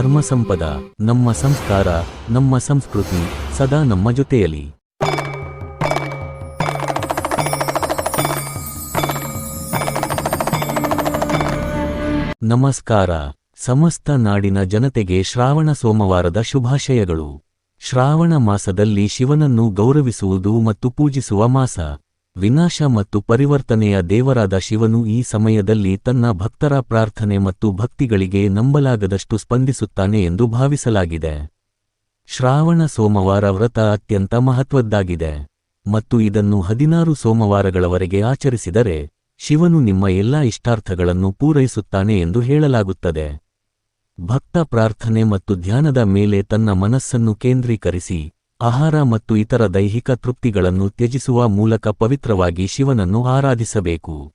ಧರ್ಮ ಸಂಪದ ನಮ್ಮ ಸಂಸ್ಕಾರ, ನಮ್ಮ ಸಂಸ್ಕೃತಿ ಸದಾ ನಮ್ಮ ಜೊತೆಯಲ್ಲಿ ನಮಸ್ಕಾರ, ಸಮಸ್ತ ನಾಡಿನ ಜನತೆಗೆ ಶ್ರಾವಣ ಸೋಮವಾರದ ಶುಭಾಶಯಗಳು. ಶ್ರಾವಣ ಮಾಸದಲ್ಲಿ ಶಿವನನ್ನು ಗೌರವಿಸುವುದು ಮತ್ತು ಪೂಜಿಸುವ ಮಾಸ. ವಿನಾಶ ಮತ್ತು ಪರಿವರ್ತನೆಯ ದೇವರಾದ ಶಿವನು ಈ ಸಮಯದಲ್ಲಿ ತನ್ನ ಭಕ್ತರ ಪ್ರಾರ್ಥನೆ ಮತ್ತು ಭಕ್ತಿಗಳಿಗೆ ನಂಬಲಾಗದಷ್ಟು ಸ್ಪಂದಿಸುತ್ತಾನೆ ಎಂದು ಭಾವಿಸಲಾಗಿದೆ. ಶ್ರಾವಣ ಸೋಮವಾರ ವ್ರತ ಅತ್ಯಂತ ಮಹತ್ವದ್ದಾಗಿದೆ. ಮತ್ತು ಇದನ್ನು ಹದಿನಾರು ಸೋಮವಾರಗಳವರೆಗೆ ಆಚರಿಸಿದರೆ, ಶಿವನು ನಿಮ್ಮ ಎಲ್ಲಾ ಇಷ್ಟಾರ್ಥಗಳನ್ನು ಪೂರೈಸುತ್ತಾನೆ ಎಂದು ಹೇಳಲಾಗುತ್ತದೆ. ಭಕ್ತ ಪ್ರಾರ್ಥನೆ ಮತ್ತು ಧ್ಯಾನದ ಮೇಲೆ ತನ್ನ ಮನಸ್ಸನ್ನು ಕೇಂದ್ರೀಕರಿಸಿ ಆಹಾರ ಮತ್ತು ಇತರ ದೈಹಿಕ ತೃಪ್ತಿಗಳನ್ನು ತ್ಯಜಿಸುವ ಮೂಲಕ ಪವಿತ್ರವಾಗಿ ಶಿವನನ್ನು ಆರಾಧಿಸಬೇಕು.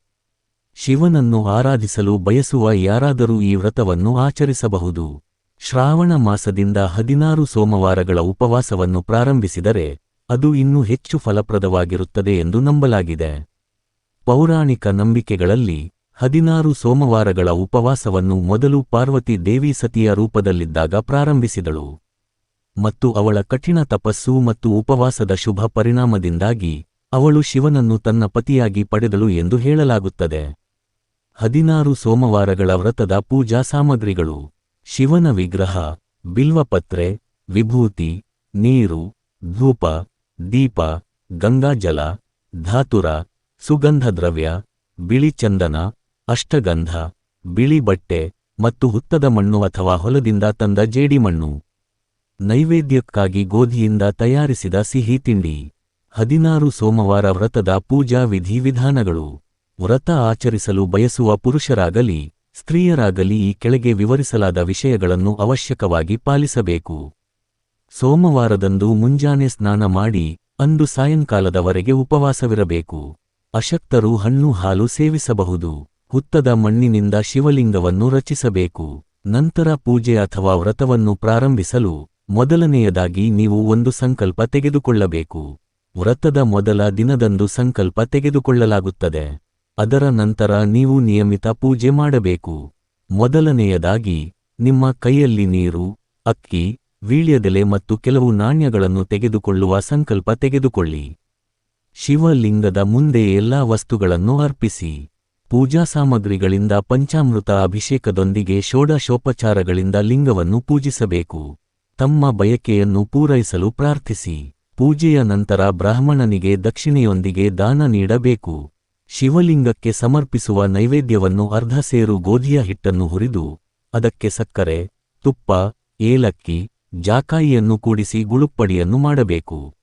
ಶಿವನನ್ನು ಆರಾಧಿಸಲು ಬಯಸುವ ಯಾರಾದರೂ ಈ ವ್ರತವನ್ನು ಆಚರಿಸಬಹುದು. ಶ್ರಾವಣ ಮಾಸದಿಂದ ಹದಿನಾರು ಸೋಮವಾರಗಳ ಉಪವಾಸವನ್ನು ಪ್ರಾರಂಭಿಸಿದರೆ ಅದು ಇನ್ನೂ ಹೆಚ್ಚು ಫಲಪ್ರದವಾಗಿರುತ್ತದೆ ಎಂದು ನಂಬಲಾಗಿದೆ. ಪೌರಾಣಿಕ ನಂಬಿಕೆಗಳಲ್ಲಿ ಹದಿನಾರು ಸೋಮವಾರಗಳ ಉಪವಾಸವನ್ನು ಮೊದಲು ಪಾರ್ವತಿ ದೇವಿ ಸತಿಯ ರೂಪದಲ್ಲಿದ್ದಾಗ ಪ್ರಾರಂಭಿಸಿದಳು. ಮತ್ತು ಅವಳ ಕಠಿಣ ತಪಸ್ಸು ಮತ್ತು ಉಪವಾಸದ ಶುಭ ಪರಿಣಾಮದಿಂದಾಗಿ ಅವಳು ಶಿವನನ್ನು ತನ್ನ ಪತಿಯಾಗಿ ಪಡೆದಳು ಎಂದು ಹೇಳಲಾಗುತ್ತದೆ. ಹದಿನಾರು ಸೋಮವಾರಗಳ ವ್ರತದ ಪೂಜಾ ಸಾಮಗ್ರಿಗಳು. ಶಿವನ ವಿಗ್ರಹ, ಬಿಲ್ವಪತ್ರೆ, ವಿಭೂತಿ, ನೀರು, ಧೂಪ, ದೀಪ, ಗಂಗಾಜಲ, ಧಾತುರ, ಸುಗಂಧದ್ರವ್ಯ, ಬಿಳಿ ಚಂದನ, ಅಷ್ಟಗಂಧ, ಬಿಳಿ ಬಟ್ಟೆ ಮತ್ತು ಹುತ್ತದ ಮಣ್ಣು ಅಥವಾ ಹೊಲದಿಂದ ತಂದ ಜೇಡಿಮಣ್ಣು. ನೈವೇದ್ಯಕ್ಕಾಗಿ ಗೋಧಿಯಿಂದ ತಯಾರಿಸಿದ ಸಿಹಿ ತಿಂಡಿ. ಹದಿನಾರು ಸೋಮವಾರ ವ್ರತದ ಪೂಜಾ ವಿಧಿವಿಧಾನಗಳು ವ್ರತ ಆಚರಿಸಲು ಬಯಸುವ ಪುರುಷರಾಗಲಿ, ಸ್ತ್ರೀಯರಾಗಲಿ ಈ ಕೆಳಗೆ ವಿವರಿಸಲಾದ ವಿಷಯಗಳನ್ನು ಅವಶ್ಯಕವಾಗಿ ಪಾಲಿಸಬೇಕು. ಸೋಮವಾರದಂದು ಮುಂಜಾನೆ ಸ್ನಾನ ಮಾಡಿ, ಅಂದು ಸಾಯಂಕಾಲದವರೆಗೆ ಉಪವಾಸವಿರಬೇಕು. ಅಶಕ್ತರು ಹಣ್ಣು ಹಾಲು ಸೇವಿಸಬಹುದು. ಹುತ್ತದ ಮಣ್ಣಿನಿಂದ ಶಿವಲಿಂಗವನ್ನು ರಚಿಸಬೇಕು. ನಂತರ ಪೂಜೆ ಅಥವಾ ವ್ರತವನ್ನು ಪ್ರಾರಂಭಿಸಲು ಮೊದಲನೆಯದಾಗಿ ನೀವು ಒಂದು ಸಂಕಲ್ಪ ತೆಗೆದುಕೊಳ್ಳಬೇಕು. ವ್ರತದ ಮೊದಲ ದಿನದಂದು ಸಂಕಲ್ಪ ತೆಗೆದುಕೊಳ್ಳಲಾಗುತ್ತದೆ. ಅದರ ನಂತರ ನೀವು ನಿಯಮಿತ ಪೂಜೆ ಮಾಡಬೇಕು. ಮೊದಲನೆಯದಾಗಿ, ನಿಮ್ಮ ಕೈಯಲ್ಲಿ ನೀರು, ಅಕ್ಕಿ, ವೀಳ್ಯದೆಲೆ ಮತ್ತು ಕೆಲವು ನಾಣ್ಯಗಳನ್ನು ತೆಗೆದುಕೊಳ್ಳುವ ಸಂಕಲ್ಪ ತೆಗೆದುಕೊಳ್ಳಿ. ಶಿವಲಿಂಗದ ಮುಂದೆ ಎಲ್ಲಾ ವಸ್ತುಗಳನ್ನು ಅರ್ಪಿಸಿ. ಪೂಜಾ ಸಾಮಗ್ರಿಗಳಿಂದ ಪಂಚಾಮೃತ ಅಭಿಷೇಕದೊಂದಿಗೆ ಷೋಡಶೋಪಚಾರಗಳಿಂದ ಲಿಂಗವನ್ನು ಪೂಜಿಸಬೇಕು. ತಮ್ಮ ಬಯಕೆಯನ್ನು ಪೂರೈಸಲು ಪ್ರಾರ್ಥಿಸಿ. ಪೂಜೆಯ ನಂತರ ಬ್ರಾಹ್ಮಣನಿಗೆ ದಕ್ಷಿಣೆಯೊಂದಿಗೆ ದಾನ ನೀಡಬೇಕು. ಶಿವಲಿಂಗಕ್ಕೆ ಸಮರ್ಪಿಸುವ ನೈವೇದ್ಯವನ್ನು ಅರ್ಧ ಸೇರು ಗೋಧಿಯ ಹಿಟ್ಟನ್ನು ಹುರಿದು, ಅದಕ್ಕೆ ಸಕ್ಕರೆ, ತುಪ್ಪ, ಏಲಕ್ಕಿ, ಜಾಕಾಯಿಯನ್ನು ಕೂಡಿಸಿ ಗುಳುಪ್ಪಡಿಯನ್ನು ಮಾಡಬೇಕು.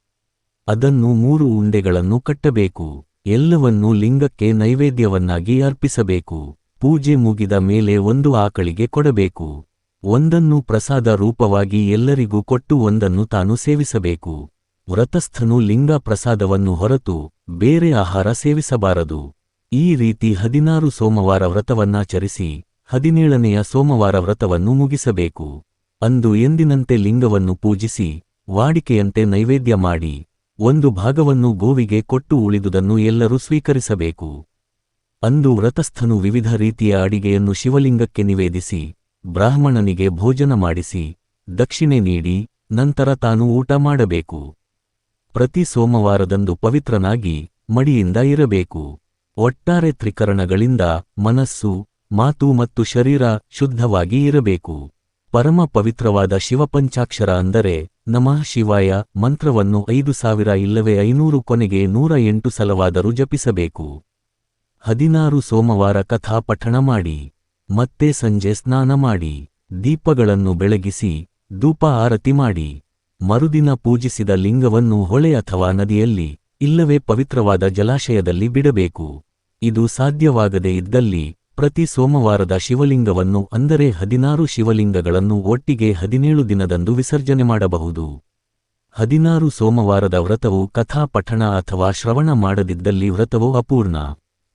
ಅದನ್ನು ಮೂರು ಉಂಡೆಗಳನ್ನು ಕಟ್ಟಬೇಕು. ಎಲ್ಲವನ್ನೂ ಲಿಂಗಕ್ಕೆ ನೈವೇದ್ಯವನ್ನಾಗಿ ಅರ್ಪಿಸಬೇಕು. ಪೂಜೆ ಮುಗಿದ ಮೇಲೆ ಒಂದು ಆಕಳಿಗೆ ಕೊಡಬೇಕು. ಒಂದನ್ನು ಪ್ರಸಾದ ರೂಪವಾಗಿ ಎಲ್ಲರಿಗೂ ಕೊಟ್ಟು ಒಂದನ್ನು ತಾನು ಸೇವಿಸಬೇಕು. ವ್ರತಸ್ಥನು ಲಿಂಗ ಪ್ರಸಾದವನ್ನು ಹೊರತು ಬೇರೆ ಆಹಾರ ಸೇವಿಸಬಾರದು. ಈ ರೀತಿ ಹದಿನಾರು ಸೋಮವಾರ ವ್ರತವನ್ನಾಚರಿಸಿ ಹದಿನೇಳನೆಯ ಸೋಮವಾರ ವ್ರತವನ್ನು ಮುಗಿಸಬೇಕು. ಅಂದು ಎಂದಿನಂತೆ ಲಿಂಗವನ್ನು ಪೂಜಿಸಿ ವಾಡಿಕೆಯಂತೆ ನೈವೇದ್ಯ ಮಾಡಿ ಒಂದು ಭಾಗವನ್ನು ಗೋವಿಗೆ ಕೊಟ್ಟು ಉಳಿದುದನ್ನು ಎಲ್ಲರೂ ಸ್ವೀಕರಿಸಬೇಕು. ಅಂದು ವ್ರತಸ್ಥನು ವಿವಿಧ ರೀತಿಯ ಅಡಿಗೆಯನ್ನು ಶಿವಲಿಂಗಕ್ಕೆ ನಿವೇದಿಸಿ ಬ್ರಾಹ್ಮಣನಿಗೆ ಭೋಜನ ಮಾಡಿಸಿ, ದಕ್ಷಿಣೆ ನೀಡಿ, ನಂತರ ತಾನು ಊಟ ಮಾಡಬೇಕು. ಪ್ರತಿ ಸೋಮವಾರದಂದು ಪವಿತ್ರನಾಗಿ ಮಡಿಯಿಂದ ಇರಬೇಕು. ಒಟ್ಟಾರೆ ತ್ರಿಕರಣಗಳಿಂದ ಮನಸ್ಸು, ಮಾತು ಮತ್ತು ಶರೀರ ಶುದ್ಧವಾಗಿ ಇರಬೇಕು. ಪರಮ ಪವಿತ್ರವಾದ ಶಿವಪಂಚಾಕ್ಷರ ಅಂದರೆ, ನಮಃ ಶಿವಾಯ ಮಂತ್ರವನ್ನು ಐದು ಸಾವಿರ ಇಲ್ಲವೇ ಐನೂರು ಕೊನೆಗೆ ನೂರ ಎಂಟು ಸಲವಾದರೂ ಜಪಿಸಬೇಕು. ಹದಿನಾರು ಸೋಮವಾರ ಕಥಾ ಪಠಣ ಮಾಡಿ. ಮತ್ತೆ ಸಂಜೆ ಸ್ನಾನ ಮಾಡಿ, ದೀಪಗಳನ್ನು ಬೆಳಗಿಸಿ, ಧೂಪ ಆರತಿ ಮಾಡಿ, ಮರುದಿನ ಪೂಜಿಸಿದ ಲಿಂಗವನ್ನು ಹೊಳೆ ಅಥವಾ ನದಿಯಲ್ಲಿ, ಇಲ್ಲವೇ ಪವಿತ್ರವಾದ ಜಲಾಶಯದಲ್ಲಿ ಬಿಡಬೇಕು. ಇದು ಸಾಧ್ಯವಾಗದೇ ಇದ್ದಲ್ಲಿ, ಪ್ರತಿ ಸೋಮವಾರದ ಶಿವಲಿಂಗವನ್ನು, ಅಂದರೆ ಹದಿನಾರು ಶಿವಲಿಂಗಗಳನ್ನು ಒಟ್ಟಿಗೆ ಹದಿನೇಳು ದಿನದಂದು ವಿಸರ್ಜನೆ ಮಾಡಬಹುದು. ಹದಿನಾರು ಸೋಮವಾರದ ವ್ರತವು ಕಥಾ ಪಠಣ ಅಥವಾ ಶ್ರವಣ ಮಾಡದಿದ್ದಲ್ಲಿ ವ್ರತವು ಅಪೂರ್ಣ.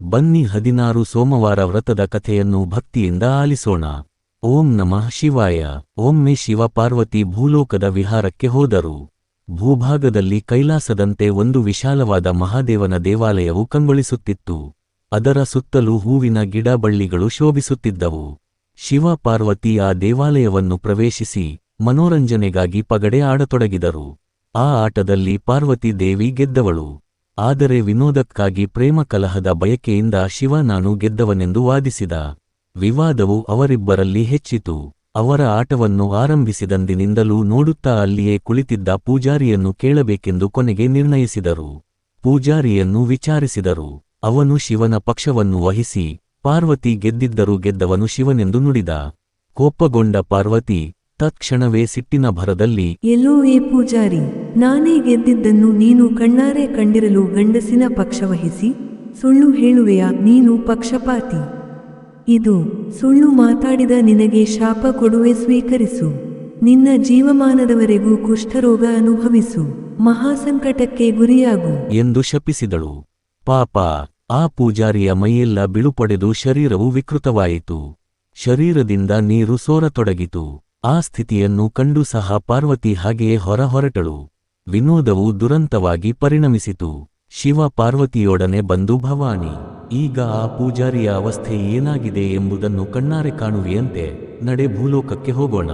ಬನ್ನಿ ಹದಿನಾರು ಸೋಮವಾರ ವ್ರತದ ಕಥೆಯನ್ನು ಭಕ್ತಿಯಿಂದ ಆಲಿಸೋಣ. ಓಂ ನಮಃ ಶಿವಾಯ. ಒಮ್ಮೆ ಶಿವ ಪಾರ್ವತಿ ಭೂಲೋಕದ ವಿಹಾರಕ್ಕೆ ಹೋದರು. ಭೂಭಾಗದಲ್ಲಿ ಕೈಲಾಸದಂತೆ ಒಂದು ವಿಶಾಲವಾದ ಮಹಾದೇವನ ದೇವಾಲಯವು ಕಂಗೊಳಿಸುತ್ತಿತ್ತು. ಅದರ ಸುತ್ತಲೂ ಹೂವಿನ ಗಿಡ ಬಳ್ಳಿಗಳು ಶೋಭಿಸುತ್ತಿದ್ದವು. ಶಿವ ಪಾರ್ವತಿ ಆ ದೇವಾಲಯವನ್ನು ಪ್ರವೇಶಿಸಿ ಮನೋರಂಜನೆಗಾಗಿ ಪಗಡೆ ಆಡತೊಡಗಿದರು. ಆ ಆಟದಲ್ಲಿ ಪಾರ್ವತಿ ದೇವಿ ಗೆದ್ದವಳು. ಆದರೆ ವಿನೋದಕ್ಕಾಗಿ ಪ್ರೇಮ ಕಲಹದ ಬಯಕೆಯಿಂದ ಶಿವ ನಾನು ಗೆದ್ದವನೆಂದು ವಾದಿಸಿದ. ವಿವಾದವು ಅವರಿಬ್ಬರಲ್ಲಿ ಹೆಚ್ಚಿತು. ಅವರ ಆಟವನ್ನು ಆರಂಭಿಸಿದಂದಿನಿಂದಲೂ ನೋಡುತ್ತಾ ಅಲ್ಲಿಯೇ ಕುಳಿತಿದ್ದ ಪೂಜಾರಿಯನ್ನು ಕೇಳಬೇಕೆಂದು ಕೊನೆಗೆ ನಿರ್ಣಯಿಸಿದರು. ಪೂಜಾರಿಯನ್ನು ವಿಚಾರಿಸಿದರು. ಅವನು ಶಿವನ ಪಕ್ಷವನ್ನು ವಹಿಸಿ, ಪಾರ್ವತಿ ಗೆದ್ದಿದ್ದರೂ ಗೆದ್ದವನು ಶಿವನೆಂದು ನುಡಿದ. ಕೋಪಗೊಂಡ ಪಾರ್ವತಿ, ತತ್ಕ್ಷಣವೇ ಸಿಟ್ಟಿನ ಭರದಲ್ಲಿ, ಎಲ್ಲೋ ಏ ಪೂಜಾರಿ ನಾನೇ ಗೆದ್ದಿದ್ದನ್ನು ನೀನು ಕಣ್ಣಾರೆ ಕಂಡಿರಲು ಗಂಡಸಿನ ಪಕ್ಷವಹಿಸಿ, ಸುಳ್ಳು ಹೇಳುವೆಯಾ ನೀನು ಪಕ್ಷಪಾತಿ. ಇದು ಸುಳ್ಳು ಮಾತಾಡಿದ ನಿನಗೆ ಶಾಪ ಕೊಡುವೆ ಸ್ವೀಕರಿಸು. ನಿನ್ನ ಜೀವಮಾನದವರೆಗೂ ಕುಷ್ಠರೋಗ ಅನುಭವಿಸು. ಮಹಾಸಂಕಟಕ್ಕೆ ಗುರಿಯಾಗು. ಎಂದು ಶಪಿಸಿದಳು. ಪಾಪ, ಆ ಪೂಜಾರಿಯ ಮೈಯೆಲ್ಲ ಬಿಳುಪಡೆದು ಶರೀರವು ವಿಕೃತವಾಯಿತು. ಶರೀರದಿಂದ ನೀರು ಸೋರತೊಡಗಿತು. ಆ ಸ್ಥಿತಿಯನ್ನು ಕಂಡು ಸಹ ಪಾರ್ವತಿ ಹಾಗೆಯೇ ಹೊರ ಹೊರಟಳು ವಿನೋದವು ದುರಂತವಾಗಿ ಪರಿಣಮಿಸಿತು. ಶಿವ ಪಾರ್ವತಿಯೊಡನೆ ಬಂದು, ಭವಾನಿ, ಈಗ ಆ ಪೂಜಾರಿಯ ಅವಸ್ಥೆ ಏನಾಗಿದೆ ಎಂಬುದನ್ನು ಕಣ್ಣಾರೆ ಕಾಣುವೆಯಂತೆ, ನಡೆ ಭೂಲೋಕಕ್ಕೆ ಹೋಗೋಣ.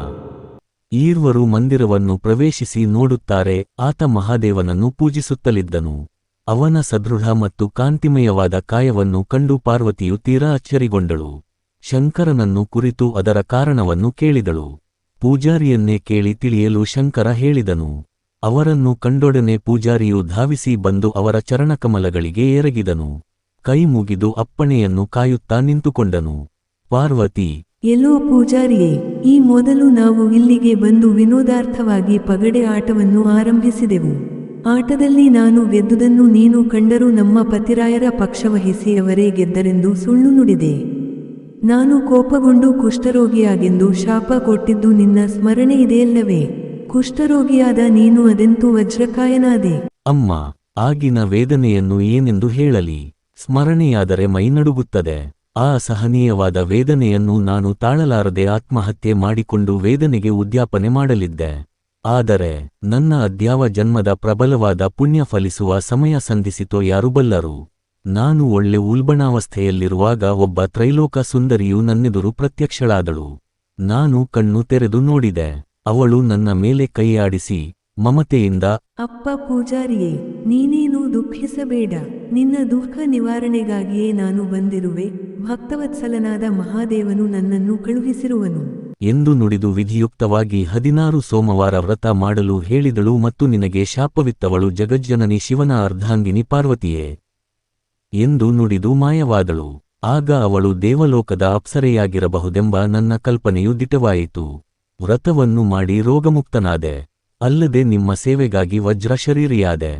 ಈರ್ವರು ಮಂದಿರವನ್ನು ಪ್ರವೇಶಿಸಿ ನೋಡುತ್ತಾರೆ, ಆತ ಮಹಾದೇವನನ್ನು ಪೂಜಿಸುತ್ತಲಿದ್ದನು. ಅವನ ಸದೃಢ ಮತ್ತು ಕಾಂತಿಮಯವಾದ ಕಾಯವನ್ನು ಕಂಡು ಪಾರ್ವತಿಯು ತೀರಾ ಅಚ್ಚರಿಗೊಂಡಳು. ಶಂಕರನನ್ನು ಕುರಿತು ಅದರ ಕಾರಣವನ್ನು ಕೇಳಿದಳು. ಪೂಜಾರಿಯನ್ನೇ ಕೇಳಿ ತಿಳಿಯಲು ಶಂಕರ ಹೇಳಿದನು. ಅವರನ್ನು ಕಂಡೊಡನೆ ಪೂಜಾರಿಯು ಧಾವಿಸಿ ಬಂದು ಅವರ ಚರಣಕಮಲಗಳಿಗೆ ಎರಗಿದನು. ಕೈ ಮುಗಿದು ಅಪ್ಪಣೆಯನ್ನು ಕಾಯುತ್ತಾ ನಿಂತುಕೊಂಡನು. ಪಾರ್ವತಿ, ಎಲ್ಲೋ ಪೂಜಾರಿಯೇ, ಈ ಮೊದಲು ನಾವು ಇಲ್ಲಿಗೆ ಬಂದು ವಿನೋದಾರ್ಥವಾಗಿ ಪಗಡೆ ಆಟವನ್ನು ಆರಂಭಿಸಿದೆವು. ಆಟದಲ್ಲಿ ನಾನು ಗೆದ್ದುದನ್ನು ನೀನು ಕಂಡರೂ ನಮ್ಮ ಪತಿರಾಯರ ಪಕ್ಷವಹಿಸಿ ಅವರೇ ಗೆದ್ದರೆಂದು ಸುಳ್ಳು ನುಡಿದೆ. ನಾನು ಕೋಪಗೊಂಡು ಕುಷ್ಠರೋಗಿಯಾಗೆಂದು ಶಾಪ ಕೊಟ್ಟಿದ್ದು ನಿನ್ನ ಸ್ಮರಣೆ ಇದೆಯಲ್ಲವೇ? ಕುಷ್ಠರೋಗಿಯಾದ ನೀನು ಅದೆಂತೂ ವಜ್ರಕಾಯನಾದೆ. ಅಮ್ಮ, ಆಗಿನ ವೇದನೆಯನ್ನು ಏನೆಂದು ಹೇಳಲಿ? ಸ್ಮರಣೆಯಾದರೆ ಮೈ ನಡುಗುತ್ತದೆ ಆ ಅಸಹನೀಯವಾದ ವೇದನೆಯನ್ನು ನಾನು ತಾಳಲಾರದೆ ಆತ್ಮಹತ್ಯೆ ಮಾಡಿಕೊಂಡು ವೇದನೆಗೆ ಉದ್ಯಾಪನೆ ಮಾಡಲಿದ್ದೆ. ಆದರೆ, ನನ್ನ ಅದ್ಯಾವ ಜನ್ಮದ ಪ್ರಬಲವಾದ ಪುಣ್ಯ ಫಲಿಸುವ ಸಮಯ ಸಂಧಿಸಿತೋ ಯಾರು ಬಲ್ಲರು? ನಾನು ಒಳ್ಳೆ ಉಲ್ಬಣಾವಸ್ಥೆಯಲ್ಲಿರುವಾಗ ಒಬ್ಬ ತ್ರೈಲೋಕ ಸುಂದರಿಯು ನನ್ನೆದುರು ಪ್ರತ್ಯಕ್ಷಳಾದಳು. ನಾನು ಕಣ್ಣು ತೆರೆದು ನೋಡಿದೆ. ಅವಳು ನನ್ನ ಮೇಲೆ ಕೈಯಾಡಿಸಿ ಮಮತೆಯಿಂದ ಅಪ್ಪ ಪೂಜಾರಿಯೇ ನೀನೇನು ದುಃಖಿಸಬೇಡ ನಿನ್ನ ದುಃಖ ನಿವಾರಣೆಗಾಗಿಯೇ ನಾನು ಬಂದಿರುವೆ ಭಕ್ತವತ್ಸಲನಾದ ಮಹಾದೇವನು ನನ್ನನ್ನು ಕಳುಹಿಸಿರುವನು. ಎಂದು ನುಡಿದು ವಿಧಿಯುಕ್ತವಾಗಿ ಹದಿನಾರು ಸೋಮವಾರ ವ್ರತ ಮಾಡಲು ಹೇಳಿದಳು ಮತ್ತು ನಿನಗೆ ಶಾಪವಿತ್ತವಳು ಜಗಜ್ಜನನಿ ಶಿವನ ಅರ್ಧಾಂಗಿನಿ ಪಾರ್ವತಿಯೇ ಎಂದು ನುಡಿದು ಮಾಯವಾದಳು. ಆಗ ಅವಳು ದೇವಲೋಕದ ಅಪ್ಸರೆಯಾಗಿರಬಹುದೆಂಬ ನನ್ನ ಕಲ್ಪನೆಯು ದಿಟವಾಯಿತು. ವ್ರತವನ್ನು ಮಾಡಿ ರೋಗಮುಕ್ತನಾದೆ, ಅಲ್ಲದೆ ನಿಮ್ಮ ಸೇವೆಗಾಗಿ ವಜ್ರಶರೀರಿಯಾದೆ.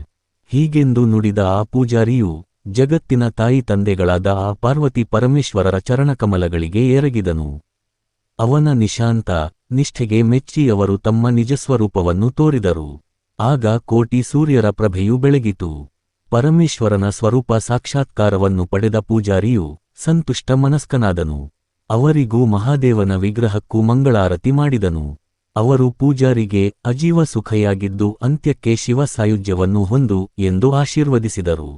ಹೀಗೆಂದು ನುಡಿದ ಆ ಪೂಜಾರಿಯು ಜಗತ್ತಿನ ತಾಯಿ ತಂದೆಗಳಾದ ಆ ಪಾರ್ವತಿ ಪರಮೇಶ್ವರರ ಚರಣಕಮಲಗಳಿಗೆ ಎರಗಿದನು. ಅವನ ನಿಶಾಂತ ನಿಷ್ಠೆಗೆ ಮೆಚ್ಚಿಯವರು ತಮ್ಮ ನಿಜಸ್ವರೂಪವನ್ನು ತೋರಿದರು. ಆಗ ಕೋಟಿ ಸೂರ್ಯರ ಪ್ರಭೆಯು ಬೆಳಗಿತು. ಪರಮೇಶ್ವರನ ಸ್ವರೂಪ ಸಾಕ್ಷಾತ್ಕಾರವನ್ನು ಪಡೆದ ಪೂಜಾರಿಯು ಸಂತುಷ್ಟ ಮನಸ್ಕನಾದನು. ಅವರಿಗೂ ಮಹಾದೇವನ ವಿಗ್ರಹಕ್ಕೂ ಮಂಗಳಾರತಿ ಮಾಡಿದನು. ಅವರು ಪೂಜಾರಿಗೆ ಅಜೀವ ಸುಖಯಾಗಿದ್ದು ಅಂತ್ಯಕ್ಕೆ ಶಿವ ಸಾಯುಜ್ಯವನ್ನು ಹೊಂದು ಎಂದು ಆಶೀರ್ವದಿಸಿದರು.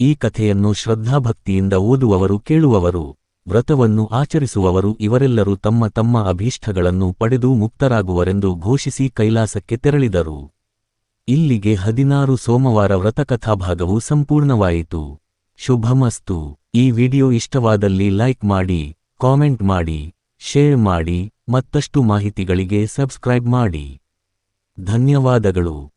ಈ ಕಥೆಯನ್ನು ಶ್ರದ್ಧಾಭಕ್ತಿಯಿಂದ ಓದುವವರು ಕೇಳುವವರು, ವ್ರತವನ್ನು ಆಚರಿಸುವವರು ಇವರೆಲ್ಲರೂ ತಮ್ಮ ತಮ್ಮ ಅಭೀಷ್ಟಗಳನ್ನು ಪಡೆದು ಮುಕ್ತರಾಗುವರೆಂದು ಘೋಷಿಸಿ ಕೈಲಾಸಕ್ಕೆ ತೆರಳಿದರು. ಇಲ್ಲಿಗೆ ಹದಿನಾರು ಸೋಮವಾರ ವ್ರತಕಥಾಭಾಗವು ಸಂಪೂರ್ಣವಾಯಿತು. ಶುಭಮಸ್ತು. ಈ ವಿಡಿಯೋ ಇಷ್ಟವಾದಲ್ಲಿ ಲೈಕ್ ಮಾಡಿ ಕಾಮೆಂಟ್ ಮಾಡಿ ಶೇರ್ ಮಾಡಿ ಮತ್ತಷ್ಟು ಮಾಹಿತಿಗಳಿಗೆ ಸಬ್ಸ್ಕ್ರೈಬ್ ಮಾಡಿ. ಧನ್ಯವಾದಗಳು.